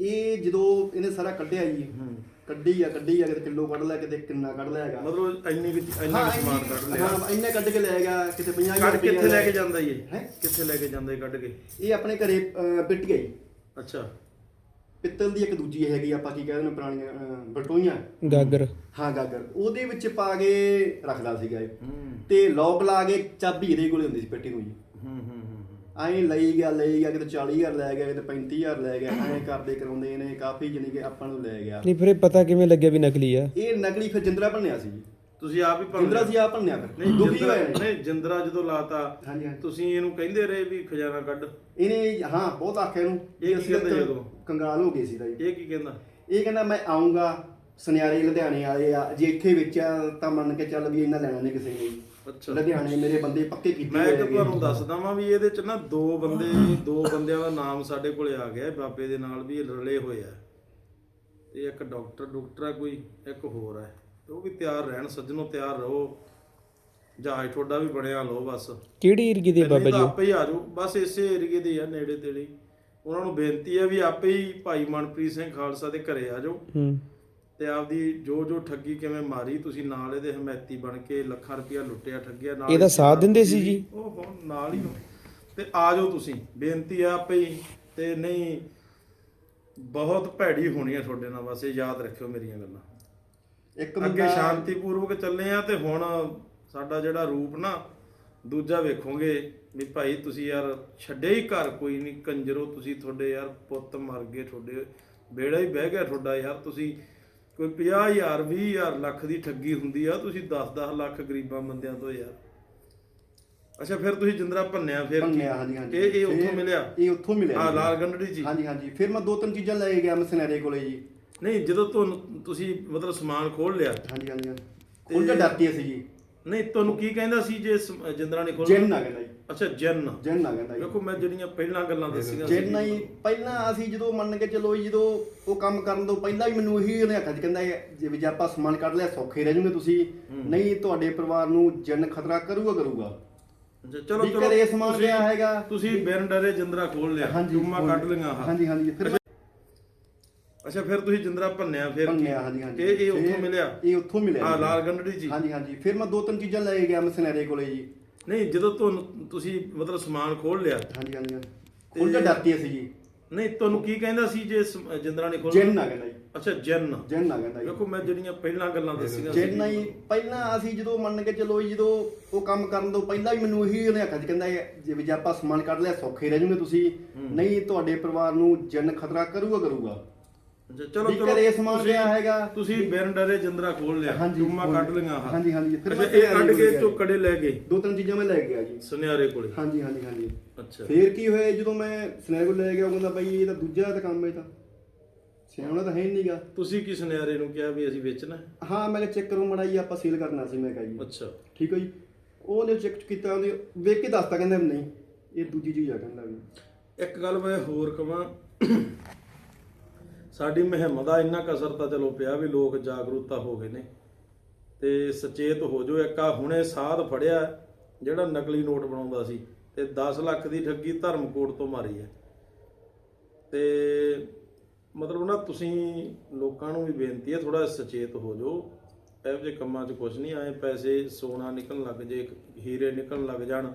ਇਹ ਜਦੋਂ ਇਹਨੇ ਸਾਰਾ ਕੱਢਿਆ ਜੀ ਹੂੰ। ਕੱਢੀ ਆ ਕੱਢੀ ਆ ਕਿਤੇ ਕਿਲੋ ਕੱਢ ਲਿਆ ਕਿਤੇ ਕਿੰਨਾ ਕੱਢ ਲਿਆ ਹੈਗਾ। ਮਤਲਬ ਇੰਨੀ ਕੁ- ਇੰਨਾ ਕੁ ਸਮਾਨ ਕੱਢ ਲਿਆ। ਹਾਂ ਇੰਨੇ ਕੱਢ ਕੇ ਲੈ ਗਿਆ ਕਿਤੇ 50 ਕੱਢ ਕਿੱਥੇ ਲੈ ਕੇ ਜਾਂਦਾ ਜੀ ਇਹ? ਹੈਂ? ਕਿੱਥੇ ਲੈ ਕੇ ਜਾਂਦਾ ਇਹ ਕੱਢ ਕੇ? ਇਹ ਆਪਣੇ ਘਰੇ ਪਿੱਟ ਗਈ ਅੱਛਾ। ਪਿੱਤਲ ਦੀ ਇੱਕ ਦੂਜੀ ਹੈਗੀ ਆਪਾਂ ਕੀ ਕਹਿੰਦੇ ਨੇ ਪੁਰਾਣੀਆਂ ਬਟੋਈਆਂ। ਗਾਗਰ। ਹਾਂ ਗਾਗਰ। ਉਹਦੇ ਵਿੱਚ ਪਾ ਕੇ ਰੱਖਦਾ ਸੀਗਾ ਇਹ। ਤੇ ਲੋਕ ਲਾ ਕੇ ਚਾਬੀ ਇਹਦੇ ਕੋਲੇ ਹੁੰਦੀ ਸੀ ਪੇਟੀ ਨੂੰ ਜੀ। ਹੂੰ ਹੂੰ। ਐਂ ਲਈ ਗਿਆ ਲਈ ਗਿਆ ਕਿਤੇ 40000 ਲੈ ਗਿਆ ਕਿਤੇ 35000 ਲੈ ਗਿਆ ਐਂ ਕਰਦੇ ਕਰਾਉਂਦੇ ਨੇ ਕਾਫੀ ਜਾਣੀ ਕਿ ਆਪਾਂ ਨੂੰ ਲੈ ਗਿਆ। ਨਹੀਂ ਫਿਰ ਇਹ ਪਤਾ ਕਿਵੇਂ ਲੱਗਿਆ ਵੀ ਨਕਲੀ ਆ? ਇਹ ਨਕਲੀ ਫਿਰ ਜਿੰਦਰਾ ਬਣਿਆ ਸੀ ਜੀ। ਤੁਸੀਂ ਆਪ ਹੀ ਭੰਨ ਜਿੰਦਰਾ? ਸੀ ਆ ਭੰਨਿਆ ਫਿਰ। ਨਹੀਂ ਦੁਖੀ ਹੋਏ ਨੇ। ਨਹੀਂ ਜਿੰਦਰਾ ਜਦੋਂ ਲਾਤਾ ਹਾਂਜੀ ਹਾਂਜੀ। ਤੁਸੀਂ ਇਹਨੂੰ ਕਹਿੰਦੇ ਰਹੇ ਵੀ ਖਜ਼ਾਨਾ ਕੱਢ। ਇਹਨੇ ਹਾਂ ਬਹੁਤ ਆਖਿਆ ਇਹਨੂੰ। ਇਹ ਕੀ ਅਸੀਂ ਕਹਿੰਦਾ ਤਾਂ ਜਦੋਂ? ਕੰਗਾਲ ਹੋ ਗਏ ਸੀ ਦਾ ਜੀ। ਇਹ ਕੀ ਕਹਿੰਦਾ? ਇਹ ਕਹਿੰਦਾ ਮੈਂ ਆਉਂਗਾ ਸੁਨਿਆਰੇ ਲੁਧਿਆਣੇ ਵਾਲੇ ਆ ਜੇ ਇੱਥੇ ਵੇਚਿਆ ਤਾਂ ਮੰਨ ਕੇ ਚੱਲ ਵੀ ਇਹਨਾਂ ਲੈਣਾ ਨਹੀਂ ਕਿਸੇ ਨੇ ਲੁਧਿਆਣੇ ਮੇਰੇ ਬੰਦੇ ਪੱਕੇ ਕੀਤੇ ਮੈਂ ਇੱਕ। ਤੁਹਾਨੂੰ ਦੱਸਦਾ ਵਾਂ ਵੀ ਇਹਦੇ ਚ ਨਾ ਦੋ ਬੰਦੇ ਦੋ ਬੰਦਿਆਂ ਦਾ ਨਾਮ ਸਾਡੇ ਕੋਲੇ ਆ ਗਿਆ ਬਾਬੇ ਦੇ ਨਾਲ ਵੀ ਰਲੇ ਹੋਏ ਆ। ਤੇ ਇੱਕ ਡਾਕਟਰ ਡਾਕਟਰ ਆ ਕੋਈ ਇੱਕ ਹੋਰ ਹੈ ਤੇ ਉਹ ਵੀ ਤਿਆਰ ਰਹਿਣ ਸੱਜਣੋ ਤਿਆਰ ਰਹੋ। ਜਹਾਜ਼ ਤੁਹਾਡਾ ਵੀ ਬਣਿਆ ਲਓ ਬਸ। ਕਿਹੜੀ ਏਰੀਏ ਦੇ ਬਾਬਾ ਜੀ? ਆਪੇ ਹੀ ਆ ਜਾਓ ਬਸ ਇਸੇ ਏਰੀਏ ਦੇ ਆ ਨੇੜੇ ਤੇੜੇ। ਉਹਨਾਂ ਨੂੰ ਬੇਨਤੀ ਹੈ ਵੀ ਆਪੇ ਹੀ ਭਾਈ ਮਨਪ੍ਰੀਤ ਸਿੰਘ ਖਾਲਸਾ ਦੇ ਘਰੇ ਆ ਜਾਓ। ਹੂੰ। ਤੇ ਆਪਦੀ ਜੋ ਜੋ ਠੱਗੀ ਕਿਵੇਂ ਮਾਰੀ ਤੁਸੀਂ ਨਾਲ ਇਹਦੇ ਹਮਾਇਤੀ ਬਣ ਕੇ ਲੱਖਾਂ ਰੁਪਇਆ ਲੁੱਟਿਆ ਠੱਗਿਆ ਨਾਲ ਇਹਦਾ ਸਾਥ ਦਿੰਦੇ ਸੀ ਜੀ? ਉਹ ਹੁਣ ਨਾਲ ਹੀ ਹੋ। ਤੇ ਆ ਜਾਓ ਤੁਸੀਂ ਬੇਨਤੀ ਆ ਪਈ ਤੇ ਨਹੀਂ ਬਹੁਤ ਭੈੜੀ ਹੋਣੀ ਆ ਤੁਹਾਡੇ ਨਾਲ ਬਸ ਇਹ ਯਾਦ ਰੱਖਿਓ ਮੇਰੀਆਂ ਗੱਲਾਂ ਇੱਕ ਅੱਗੇ ਮੁੰਡਾ ਸ਼ਾਂਤੀਪੂਰਵਕ ਚੱਲੇ ਆ ਤੇ ਹੁਣ ਸਾਡਾ ਜਿਹੜਾ ਰੂਪ ਨਾ ਦੂਜਾ ਵੇਖੋਗੇ ਵੀ ਭਾਈ ਤੁਸੀਂ ਯਾਰ ਛੱਡੇ ਹੀ ਘਰ ਕੋਈ ਨਹੀਂ ਕੰਜਰੋ ਤੁਸੀਂ ਤੁਹਾਡੇ ਯਾਰ ਪੁੱਤ ਮਰ ਗਏ ਤੁਹਾਡੇ ਬੇੜਾ ਹੀ ਬਹਿ ਗਿਆ ਤੁਹਾਡਾ ਯਾਰ ਤੁਸੀਂ ਕੋਈ 50000 20000 ਲੱਖ ਦੀ ਠੱਗੀ ਹੁੰਦੀ ਆ ਤੁਸੀਂ 10-10 ਲੱਖ ਗਰੀਬਾਂ ਬੰਦਿਆਂ ਤੋਂ ਯਾਰ। ਅੱਛਾ ਫਿਰ ਤੁਸੀਂ ਜਿੰਦਰਾ ਭੰਨਿਆ ਫਿਰ ਕੀ? ਭੰਨਿਆ ਹਾਂਜੀ ਹਾਂਜੀ। ਇਹ ਇਹ ਉੱਥੋਂ ਫਿਰ ਮਿਲਿਆ? ਇਹ ਉੱਥੋਂ ਮਿਲਿਆ ਜੀ। ਲਾਲ ਗੰਢੜੀ ਜੀ। ਹਾਂਜੀ ਹਾਂਜੀ। ਫਿਰ ਮੈਂ ਦੋ ਤਿੰਨ ਚੀਜ਼ਾਂ ਲੈ ਕੇ ਗਿਆ ਮਸਨੇਰੇ ਕੋਲੇ ਜੀ। ਨਹੀਂ ਜਦੋਂ ਤੁਹਾਨੂੰ ਤੁਸੀਂ ਮਤਲਬ ਸਮਾਨ ਖੋਲ ਲਿਆ। ਹਾਂਜੀ ਹਾਂਜੀ ਉਹ ਤਾਂ ਡਰਤੀ ਸੀ ਜੀ। ਨਹੀਂ ਤੁਹਾਨੂੰ ਕੀ ਕਹਿੰਦਾ ਸੀ ਜੇ ਜਿੰਦਰਾ ਨੇ ਖੋਲ ਜਿੰਨ ਨਾ ਕਹਿੰਦਾ ਜੀ। ਅੱਛਾ ਜਨ। ਜਿੰਨ ਨਾ ਕਹਿੰਦਾ ਜੀ। ਵੇਖੋ ਮੈਂ ਜਿਹੜੀਆਂ ਪਹਿਲਾਂ ਗੱਲਾਂ ਦੱਸੀਆਂ ਜਿੰਨ ਨਾ ਹੀ ਪਹਿਲਾਂ ਅਸੀਂ ਜਦੋਂ ਮੰਨ ਕੇ ਚਲੋ ਜੀ, ਜਦੋਂ ਉਹ ਕੰਮ ਕਰਨ ਤੋਂ ਪਹਿਲਾਂ ਵੀ ਮੈਨੂੰ ਇਹੀ ਉਹਨੇ ਆਖਿਆ ਸੀ ਕਹਿੰਦਾ ਇਹ ਜੇ ਜੇ ਆਪਾਂ ਸਮਾਨ ਕੱਢ ਲਿਆ ਸੌਖੇ ਰਹਿ ਜੂਗੇ ਤੁਸੀਂ। ਨਹੀਂ ਤੁਹਾਡੇ ਪਰਿਵਾਰ ਨੂੰ ਜਿੰਨ ਖਤਰਾ ਕਰੂਗਾ ਕਰੂਗਾ। ਅੱਛਾ, ਚਲੋ ਵੀ ਚਲੋ ਘਰੇ ਸਮਾਨ ਤੁਸੀਂ- ਪਿਆ ਹੈਗਾ। ਤੁਸੀਂ ਬਿਨ ਡਰੇ ਜਿੰਦਰਾ ਖੋਲ ਲਿਆ। ਟੂਮਾ ਕੱਢ ਲਈਆਂ ਹਾਂਜੀ ਹਾਂਜੀ। ਫਿਰ ਅੱਛਾ ਫਿਰ ਤੁਸੀਂ ਜਿੰਦਰਾ ਭੰਨਿਆ ਫਿਰ? ਭੰਨਿਆ ਹਾਂਜੀ ਹਾਂਜੀ ਇਹ ਇਹ ਉੱਥੋਂ ਫਿਰ ਮਿਲਿਆ? ਇਹ ਉੱਥੋਂ ਮਿਲਿਆ ਜੀ। ਲਾਲ ਗੰਢੜੀ ਜੀ? ਹਾਂਜੀ ਹਾਂਜੀ। ਫਿਰ ਮੈਂ ਦੋ ਤਿੰਨ ਚੀਜ਼ਾਂ ਲੈ ਕੇ ਗਿਆ ਮਸਨੇਰੇ ਕੋਲੇ ਜੀ। ਨਹੀਂ ਜਦੋਂ ਤੁਹਾਨੂੰ ਤੁਸੀਂ ਮਤਲਬ ਸਮਾਨ ਖੋਲ ਲਿਆ। ਹਾਂਜੀ ਹਾਂਜੀ ਉਹ ਤਾਂ ਡਰਤੀ ਸੀ ਜੀ। ਨਹੀਂ ਤੁਹਾਨੂੰ ਕੀ ਕਹਿੰਦਾ ਸੀ ਜੇ ਸਮ- ਜਿੰਦਰਾ ਨੇ ਖੋਲ ਜਿੰਨ ਨਾ ਕਹਿੰਦਾ ਜੀ। ਅੱਛਾ ਜਨ ਜਿੰਨ ਨਾ ਕਹਿੰਦਾ ਜੀ। ਵੇਖੋ ਮੈਂ ਜਿਹੜੀਆਂ ਪਹਿਲਾਂ ਗੱਲਾਂ ਦੱਸੀਆਂ ਜਿੰਨ ਨਾ ਹੀ ਪਹਿਲਾਂ ਅਸੀਂ ਜਦੋਂ ਮੰਨ ਕੇ ਚਲੋ ਜੀ, ਜਦੋਂ ਉਹ ਕੰਮ ਕਰਨ ਤੋਂ ਪਹਿਲਾਂ ਵੀ ਮੈਨੂੰ ਇਹੀ ਉਹਨੇ ਆਖਿਆ ਸੀ ਕਹਿੰਦਾ ਇਹ ਜੇ ਜੇ ਆਪਾਂ ਸਮਾਨ ਕੱਢ ਲਿਆ ਸੌਖੇ ਰਹਿ ਜੂਗੇ ਤੁਸੀਂ। ਨਹੀਂ ਤੁਹਾਡੇ ਪਰਿਵਾਰ ਨੂੰ ਜਿੰਨ ਖਤਰਾ ਕਰੂਗਾ ਕਰੂਗਾ। ਚਲੋ ਵੀ ਚਲੋ ਘਰੇ ਸਮਾਨ ਤੁਸੀਂ- ਪਿਆ ਹੈਗਾ। ਤੁਸੀਂ ਬਿਨ ਡਰੇ ਜਿੰਦਰਾ ਖੋਲ ਲਿਆ। ਟੂਮਾ ਕੱਢ ਲਈਆਂ ਆਹ ਹਾਂਜੀ ਹਾਂਜੀ। ਫਿਰ ਅੱਛਾ ਮੈਂ ਇਹ ਕੱਢ ਕੇ ਚੋ ਕੜੇ ਲੈ ਗਏ? ਦੋ ਤਿੰਨ ਚੀਜ਼ਾਂ ਮੈਂ ਲੈ ਗਿਆ ਜੀ। ਸੁਨਿਆਰੇ ਕੋਲੇ। ਹਾਂਜੀ ਹਾਂਜੀ ਹਾਂਜੀ। ਅੱਛਾ। ਫੇਰ ਕੀ ਹੋਇਆ ਜਦੋਂ ਮੈਂ ਸਨੈਕ ਲੈ ਗਿਆ ਉਹ ਕਹਿੰਦਾ ਬਾਈ ਇਹ ਤਾਂ ਦੂਜਾ ਤਾਂ ਕੰਮ ਹੈ ਇਹ ਤਾਂ। ਸਿਆਣਾ ਤਾਂ ਹੈ ਨਹੀਂਗਾ। ਤੁਸੀਂ ਕੀ ਸੁਨਿਆਰੇ ਨੂੰ ਕਿਹਾ ਵੀ ਅਸੀਂ ਵੇਚਣਾ? ਹੈ? ਹਾਂ ਮੈਂ ਕਿਹਾ ਚੈੱਕ ਕਰੋ ਮੜਾਈ ਆਪਾਂ ਸੇਲ ਕਰਨਾ ਸੀ ਮੈਂ ਕਿਹਾ ਜੀ। ਅੱਛਾ। ਠੀਕ ਹੈ ਜੀ। ਉਹਨੇ ਚੈੱਕ ਕੀਤਾ ਉਹਨੇ ਵੇਖ ਕੇ ਦੱਸਤਾ ਕਹਿੰਦਾ ਨਹੀਂ ਇਹ ਦੂਜੀ ਚੀਜ਼ ਆ ਕਹਿੰਦਾ ਵੀ। ਇੱਕ ਗੱਲ ਮੈਂ ਹੋਰ ਕਵਾਂ। ਸਾਡੀ ਮੁਹਿੰਮ ਦਾ ਇੰਨਾ ਕਸਰ ਤਾਂ ਚਲੋ ਪਿਆ ਵੀ ਲੋਕ ਜਾਗਰੂਕਤਾ ਹੋ ਗਏ ਨੇ। ਤੇ ਸੁਚੇਤ ਹੋ ਜੋ ਇੱਕ ਆ ਹੁਣੇ ਸਾਧ ਫੜਿਆ, ਜਿਹੜਾ ਨਕਲੀ ਨੋਟ ਬਣਾਉਂਦਾ ਸੀ, ਤੇ 10 ਲੱਖ ਦੀ ਠੱਗੀ ਧਰਮਕੋਟ ਤੋਂ ਮਾਰੀ ਹੈ। ਤੇ ਮਤਲਬ ਨਾ ਤੁਸੀਂ ਲੋਕਾਂ ਨੂੰ ਵੀ ਬੇਨਤੀ ਹੈ ਥੋੜਾ ਸੁਚੇਤ ਹੋ ਜੋ ਇਹੋ ਜਿਹੇ ਕੰਮਾਂ 'ਚ ਕੁਝ ਨਹੀਂ ਆਏ ਪੈਸੇ ਸੋਨਾ ਨਿਕਲਣ ਲੱਗ ਜੇ ਹੀਰੇ ਨਿਕਲਣ ਲੱਗ ਜਾਣ,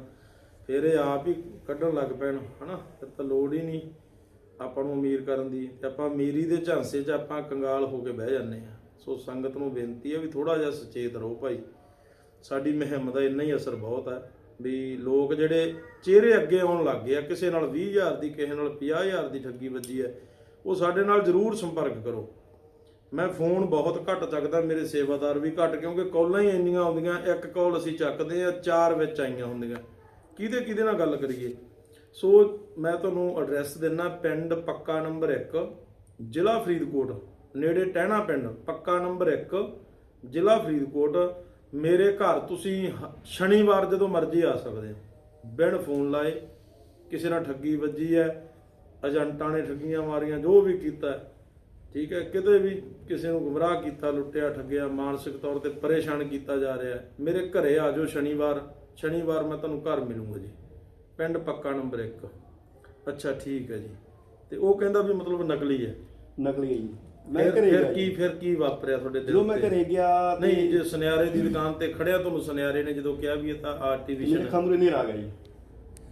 ਫਿਰ ਇਹ ਆਪ ਹੀ ਕੱਢਣ ਲੱਗ ਪੈਣ, ਹਨਾ? ਫਿਰ ਤਾਂ ਲੋੜ ਹੀ ਨਹੀਂ। ਆਪਾਂ ਨੂੰ ਅਮੀਰ ਕਰਨ ਦੀ ਤੇ ਆਪਾਂ ਅਮੀਰੀ ਦੇ ਝਾਂਸੇ 'ਚ ਆਪਾਂ ਕੰਗਾਲ ਹੋ ਕੇ ਬਹਿ ਜਾਂਦੇ ਆ ਸੋ ਸੰਗਤ ਨੂੰ ਬੇਨਤੀ ਹੈ ਵੀ ਥੋੜਾ ਜਿਹਾ ਸੁਚੇਤ ਰਹੋ ਭਾਈ। ਸਾਡੀ ਮੁਹਿੰਮ ਦਾ ਇੰਨਾ ਹੀ ਅਸਰ ਬਹੁਤ ਹੈ ਵੀ ਲੋਕ ਜਿਹੜੇ ਚਿਹਰੇ ਅੱਗੇ ਆਉਣ ਲੱਗ ਗਏ ਆ, ਕਿਸੇ ਨਾਲ 20000 ਦੀ, ਕਿਸੇ ਨਾਲ 50000 ਦੀ ਠੱਗੀ ਵੱਜੀ ਹੈ, ਉਹ ਸਾਡੇ ਨਾਲ ਜ਼ਰੂਰ ਸੰਪਰਕ ਕਰੋ। ਮੈਂ ਫੋਨ ਬਹੁਤ ਘੱਟ ਚੱਕਦਾ, ਮੇਰੇ ਸੇਵਾਦਾਰ ਵੀ ਘੱਟ, ਕਿਉਂਕਿ ਕਾਲਾਂ ਹੀ ਇੰਨੀਆਂ ਆਉਂਦੀਆਂ, ਇੱਕ ਕਾਲ ਅਸੀਂ ਚੱਕਦੇ ਆ ਚਾਰ ਵਿੱਚ ਆਈਆਂ ਹੁੰਦੀਆਂ। ਕਿਹਦੇ ਕਿਹਦੇ ਨਾਲ ਗੱਲ ਕਰੀਏ? ਸੋ ਮੈਂ ਤੁਹਾਨੂੰ ਐਡਰੈਸ ਦਿੰਨਾ, ਪਿੰਡ ਪੱਕਾ ਨੰਬਰ 1 ਜ਼ਿਲ੍ਹਾ ਫਰੀਦਕੋਟ, ਨੇੜੇ ਟਹਿਣਾ ਪਿੰਡ, ਪੱਕਾ ਨੰਬਰ 1 ਜ਼ਿਲ੍ਹਾ ਫਰੀਦਕੋਟ। ਮੇਰੇ ਘਰ ਤੁਸੀਂ ਹ- ਸ਼ਨੀਵਾਰ ਜਦੋਂ ਮਰਜ਼ੀ ਆ ਸਕਦੇ ਹੋ। ਬਿਨ ਫੋਨ ਲਾਏ, ਕਿਸੇ ਨਾਲ ਠੱਗੀ ਵੱਜੀ ਹੈ, ਏਜੰਟਾਂ ਨੇ ਠੱਗੀਆਂ ਮਾਰੀਆਂ, ਜੋ ਵੀ ਕੀਤਾ ਠੀਕ ਹੈ, ਕਿਤੇ ਵੀ ਕਿਸੇ ਨੂੰ ਗੁੰਮਰਾਹ ਕੀਤਾ, ਲੁੱਟਿਆ, ਠੱਗਿਆ, ਮਾਨਸਿਕ ਤੌਰ ਤੇ ਪਰੇਸ਼ਾਨ ਕੀਤਾ ਜਾ ਰਿਹਾ ਹੈ, ਮੇਰੇ ਘਰੇ ਆ ਜਾਓ ਸ਼ਨੀਵਾਰ। ਸ਼ਨੀਵਾਰ ਮੈਂ ਤੁਹਾਨੂੰ ਘਰ ਮਿਲੂੰਗਾ ਜੀ। ਪਿੰਡ ਪੱਕਾ ਨੰਬਰ 1 ਅੱਛਾ ਠੀਕ ਹੈ ਜੀ। ਤੇ ਉਹ ਕਹਿੰਦਾ ਵੀ ਮਤਲਬ ਨਕਲੀ ਹੈ। ਨਕਲੀ ਹੈ ਜੀ। ਮੈਂ ਫਿਰ ਘਰੇ ਫਿਰ ਕੀ ਜੀ। ਫਿਰ ਕੀ ਵਾਪਰਿਆ ਤੁਹਾਡੇ ਦਿਲ ਜਦੋਂ ਮੈਂ? ਘਰੇ ਗਿਆ ਤੇ ਨਹੀਂ ਜੇ ਸੁਨਿਆਰੇ ਦੀ ਦੁਕਾਨ ਤੇ ਖੜਿਆ ਤੁਹਾਨੂੰ ਸੁਨਿਆਰੇ ਨੇ ਜਦੋਂ ਕਿਹਾ ਵੀ ਇਹ ਤਾਂ ਮੇਰੇ ਆਰਟੀਫੀਸ਼ੀਅਲ ਹੈ। ਖਮਰੇ ਨਹੀਂ ਆ ਗਿਆ ਜੀ।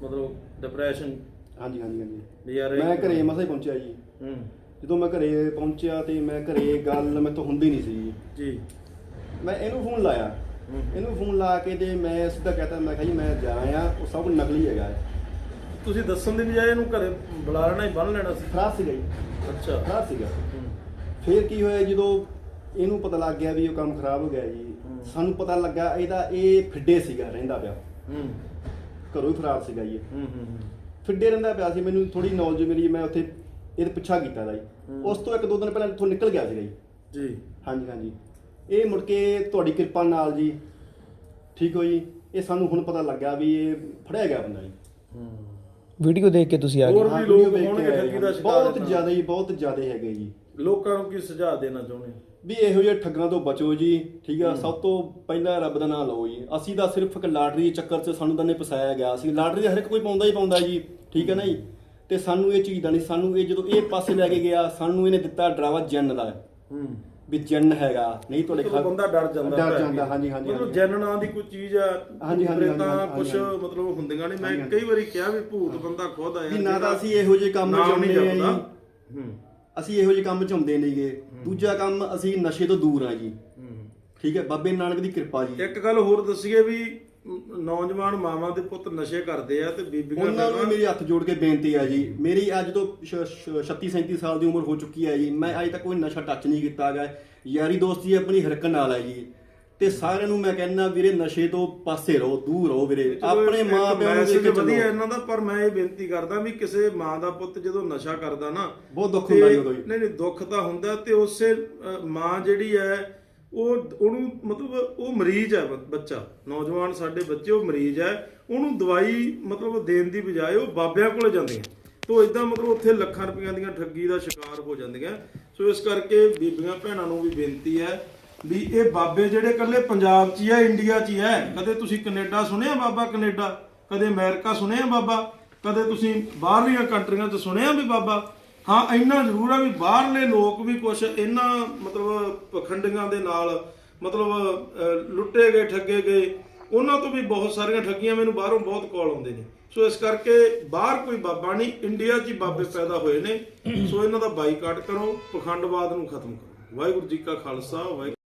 ਮਤਲਬ ਡਿਪਰੈਸ਼ਨ ਹਾਂਜੀ ਹਾਂਜੀ ਹਾਂਜੀ। ਵੀ ਯਾਰ ਇਹ- ਮੈਂ ਘਰੇ ਮਸਾਂ ਹੀ ਪਹੁੰਚਿਆ ਜੀ। ਹੂੰ। ਜਦੋਂ ਮੈਂ ਘਰੇ ਪਹੁੰਚਿਆ ਤੇ ਮੈਂ ਘਰੇ ਗੱਲ ਮੈਥੋਂ ਹੁੰਦੀ ਨਹੀਂ ਸੀ ਜੀ। ਜੀ। ਮੈਂ ਇਹਨੂੰ ਫੋਨ ਲਾਇਆ। ਇਹਨੂੰ ਫੋਨ ਲਾ ਕੇ ਤੇ ਮੈਂ ਸਿੱਧਾ ਕਹਤਾ ਮੈਂ ਕਿਹਾ ਜੀ ਮੈਂ ਜਾ ਆਇਆ ਉਹ ਸਭ ਨਕਲੀ ਹੈਗਾ ਤੁਸੀਂ ਦੱਸਣ ਦੀ ਬਜਾਏ ਇਹਨੂੰ ਘਰੇ ਬੁਲਾ ਲੈਣਾ ਹੀ ਬੰਨ ਲੈਣਾ ਸੀ? ਖਰਾਬ ਸੀਗਾ ਜੀ। ਅੱਛਾ। ਖਰਾਬ ਸੀਗਾ। ਫਿਰ ਕੀ ਹੋਇਆ ਜਦੋਂ ਇਹਨੂੰ ਪਤਾ ਲੱਗ ਗਿਆ ਵੀ ਉਹ ਕੰਮ ਖਰਾਬ ਹੋ ਗਿਆ ਜੀ। ਸਾਨੂੰ ਪਤਾ ਲੱਗਾ ਇਹਦਾ ਇਹ ਫਿੱਡੇ ਸੀਗਾ ਰਹਿੰਦਾ ਪਿਆ। ਹੂੰ। ਘਰੋਂ ਹੀ ਖਰਾਬ ਸੀਗਾ ਜੀ। ਹੂੰ ਹੂੰ। ਫਿੱਡੇ ਰਹਿੰਦਾ ਪਿਆ ਸੀ ਮੈਨੂੰ ਥੋੜੀ ਨੌਲੇਜ ਮਿਲੀ ਮੈਂ ਉੱਥੇ ਇਹਦੇ ਪਿੱਛਾ ਕੀਤਾ ਦਾ ਜੀ। ਉਸ ਤੋਂ ਇੱਕ ਦੋ ਦਿਨ ਪਹਿਲਾਂ ਇੱਥੋਂ ਨਿਕਲ ਗਿਆ ਸੀਗਾ ਜੀ। ਜੀ। ਹਾਂਜੀ ਹਾਂਜੀ। ਇਹ ਮੁੜ ਕੇ ਤੁਹਾਡੀ ਕਿਰਪਾ ਨਾਲ ਜੀ ਠੀਕ ਹੋ ਜੀ? ਇਹ ਸਾਨੂੰ ਹੁਣ ਪਤਾ ਲੱਗਾ ਵੀ ਇਹ ਫੜਿਆ ਗਿਆ ਬੰਦਾ ਜੀ। ਹੂੰ ਵੀਡੀਓ ਦੇਖ ਕੇ ਤੁਸੀਂ ਆ ਹੋਰ ਗਏ ਵੀ ਹਾਂ, ਲੋਕ ਹੋਣਗੇ ਠੱਗੀ ਦਾ ਹਾਂ। ਸ਼ਿਕਾਰ ਬਹੁਤ। ਜ਼ਿਆਦਾ ਜੀ ਬਹੁਤ ਜ਼ਿਆਦਾ ਹੈਗੇ ਜੀ। ਲੋਕਾਂ ਨੂੰ ਕੀ ਸੁਝਾਅ ਦੇਣਾ ਚਾਹੁੰਦੇ ਹੋ? ਵੀ ਇਹੋ ਜਿਹੇ ਠੱਗਾਂ ਤੋਂ ਬਚੋ ਜੀ ਠੀਕ ਆ? ਸਭ ਤੋਂ ਪਹਿਲਾਂ ਰੱਬ ਦਾ ਨਾਮ ਲਓ ਜੀ। ਅਸੀਂ ਤਾਂ ਸਿਰਫ ਇੱਕ ਲਾਟਰੀ ਦੇ ਚੱਕਰ 'ਚ ਸਾਨੂੰ ਤਾਂ ਨੇ ਫਸਾਇਆ ਗਿਆ। ਸੀ ਲਾਟਰੀ ਦੇ ਹਰ ਇੱਕ ਕੋਈ ਪਾਉਂਦਾ ਹੀ ਪਾਉਂਦਾ ਜੀ ਠੀਕ ਹੈ ਨਾ ਜੀ? ਤੇ ਸਾਨੂੰ ਇਹ ਚੀਜ਼ ਦਾ ਨਹੀਂ ਸਾਨੂੰ ਇਹ ਜਦੋਂ ਇਹ ਪਾਸੇ ਲੈ ਕੇ ਗਿਆ ਸਾਨੂੰ ਇਹਨੇ ਦਿੱਤਾ ਡਰਾਵਾ ਜਨ ਦਾ ਹੂੰ। ਵੀ ਜਿੰਨ ਹੈਗਾ। ਨਹੀਂ ਤੁਹਾਡੇ ਮਤਲਬ ਬੰਦਾ ਡਰ ਜਾਂਦਾ ਡਰ ਜਾਂਦਾ। ਹਾਂਜੀ ਹਾਂਜੀ ਮਤਲਬ। ਜੈਨ ਨਾਂ ਦੀ ਕੋਈ ਚੀਜ਼ ਆ ਹਾਂਜੀ, ਹਾਂਜੀ, ਕੁਛ ਹਾਂਜੀ। ਮਤਲਬ ਹੁੰਦੀਆਂ ਨੇ ਮੈਂ ਕਈ ਵਾਰੀ ਕਿਹਾ ਵੀ ਭੂਤ ਬੰਦਾ ਖੁਦ ਆਇਆ ਵੀ ਨਾ ਤਾਂ ਅਸੀਂ ਇਹੋ ਜਿਹੇ ਕੰਮ ਚਾਹੁੰਦੇ ਨਹੀਂ ਆ ਹੂੰ ਅਸੀਂ ਇਹੋ ਜਿਹੇ ਕੰਮ ਚਾਹੁੰਦੇ ਨਹੀਂਗੇ ਦੂਜਾ ਕੰਮ ਅਸੀਂ ਨਸ਼ੇ ਤੋਂ ਦੂਰ ਆ ਜੀ। ਹੂੰ। ਠੀਕ ਹੈ ਬਾਬੇ ਨਾਨਕ ਦੀ ਕਿਰਪਾ ਜੀ। ਇੱਕ ਗੱਲ ਹੋਰ ਦੱਸੀਏ ਵੀ ਨੌਜਵਾਨ ਮਾਵਾਂ ਦੇ ਪੁੱਤ ਨਸ਼ੇ ਕਰਦੇ ਆ ਤੇ ਬੀਬੀਆਂ ਉਹਨਾਂ ਨੂੰ ਮੇਰੀ ਹੱਥ ਜੋੜ ਕੇ ਬੇਨਤੀ ਹੈ ਜੀ। ਮੇਰੀ ਅੱਜ ਤੋਂ 36 37 ਸਾਲ ਦੀ ਉਮਰ ਹੋ ਚੁੱਕੀ ਹੈ ਜੀ। ਮੈਂ ਅੱਜ ਤੱਕ ਕੋਈ ਨਸ਼ਾ ਟੱਚ ਨਹੀਂ ਕੀਤਾ ਗਾ ਯਾਰੀ ਦੋਸਤੀ ਆਪਣੀ ਹਰਕ ਨਾਲ ਹੈ ਜੀ। ਤੇ ਸਾਰਿਆਂ ਨੂੰ ਮੈਂ ਕਹਿੰਦਾ ਵੀਰੇ ਨਸ਼ੇ ਤੋਂ ਪਾਸੇ ਰਹੋ ਦੂਰ ਰਹੋ ਵੀਰੇ। ਆਪਣੇ ਮਾਂ ਪਿਓ ਨੂੰ ਦੇਖ ਕੇ ਵਧੀਆ ਇਹਨਾਂ ਦਾ ਪਰ ਮੈਂ ਇਹ ਬੇਨਤੀ ਕਰਦਾ ਵੀ ਕਿਸੇ ਮਾਂ ਦਾ ਪੁੱਤ ਜਦੋਂ ਨਸ਼ਾ ਕਰਦਾ ਨਾ ਬਹੁਤ ਦੁੱਖ ਹੁੰਦਾ ਜੀ ਉਦੋਂ ਨਹੀਂ ਨਹੀਂ ਦੁੱਖ ਤਾਂ ਹੁੰਦਾ ਤੇ ਉਸੇ ਮਾਂ ਜਿਹੜੀ ਹੈ ਉਹ ਉਹਨੂੰ ਮਤਲਬ ਉਹ ਮਰੀਜ਼ ਹੈ ਬੱਚਾ, ਨੌਜਵਾਨ ਸਾਡੇ ਬੱਚੇ, ਉਹ ਮਰੀਜ਼ ਹੈ, ਉਹਨੂੰ ਦਵਾਈ ਮਤਲਬ ਦੇਣ ਦੀ ਬਜਾਏ ਉਹ ਬਾਬਿਆਂ ਕੋਲੇ ਜਾਂਦੀਆਂ। ਤੋ ਇਦਾਂ ਮਤਲਬ ਉੱਥੇ ਲੱਖਾਂ ਰੁਪਈਆਂ ਦੀਆਂ ਠੱਗੀ ਦਾ ਸ਼ਿਕਾਰ ਹੋ ਜਾਂਦੀਆਂ। ਸੋ ਇਸ ਕਰਕੇ ਬੀਬੀਆਂ ਭੈਣਾਂ ਨੂੰ ਵੀ ਬੇਨਤੀ ਹੈ ਵੀ ਇਹ ਬਾਬੇ ਜਿਹੜੇ ਇਕੱਲੇ ਪੰਜਾਬ 'ਚ ਹੀ ਹੈ, ਇੰਡੀਆ 'ਚ ਹੀ ਹੈ, ਕਦੇ ਤੁਸੀਂ ਕੈਨੇਡਾ ਸੁਣਿਆ ਬਾਬਾ ਕੈਨੇਡਾ? ਕਦੇ ਅਮਰੀਕਾ ਸੁਣਿਆ ਬਾਬਾ? ਕਦੇ ਤੁਸੀਂ ਬਾਹਰਲੀਆਂ ਕੰਟਰੀਆਂ 'ਚ ਸੁਣਿਆ ਵੀ ਬਾਬਾ? ਹਾਂ, ਇੰਨਾ ਜ਼ਰੂਰ ਆ ਵੀ ਬਾਹਰਲੇ ਲੋਕ ਵੀ ਕੁਝ ਇਹਨਾਂ, ਮਤਲਬ ਪਖੰਡੀਆਂ ਦੇ ਨਾਲ, ਮਤਲਬ ਲੁੱਟੇ ਗਏ, ਠੱਗੇ ਗਏ, ਉਹਨਾਂ ਤੋਂ ਵੀ ਬਹੁਤ ਸਾਰੀਆਂ ਠੱਗੀਆਂ ਮੈਨੂੰ ਬਾਹਰੋਂ ਬਹੁਤ ਕਾਲ ਆਉਂਦੇ ਨੇ। ਸੋ ਇਸ ਕਰਕੇ ਬਾਹਰ ਕੋਈ ਬਾਬਾ ਨਹੀਂ, ਇੰਡੀਆ 'ਚ ਹੀ ਬਾਬੇ ਪੈਦਾ ਹੋਏ ਨੇ। ਸੋ ਇਹਨਾਂ ਦਾ ਬਾਈਕਾਟ ਕਰੋ, ਪਖੰਡਵਾਦ ਨੂੰ ਖਤਮ ਕਰੋ। ਵਾਹਿਗੁਰੂ ਜੀ ਕਾ ਖਾਲਸਾ, ਵਾਹਿਗੁਰੂ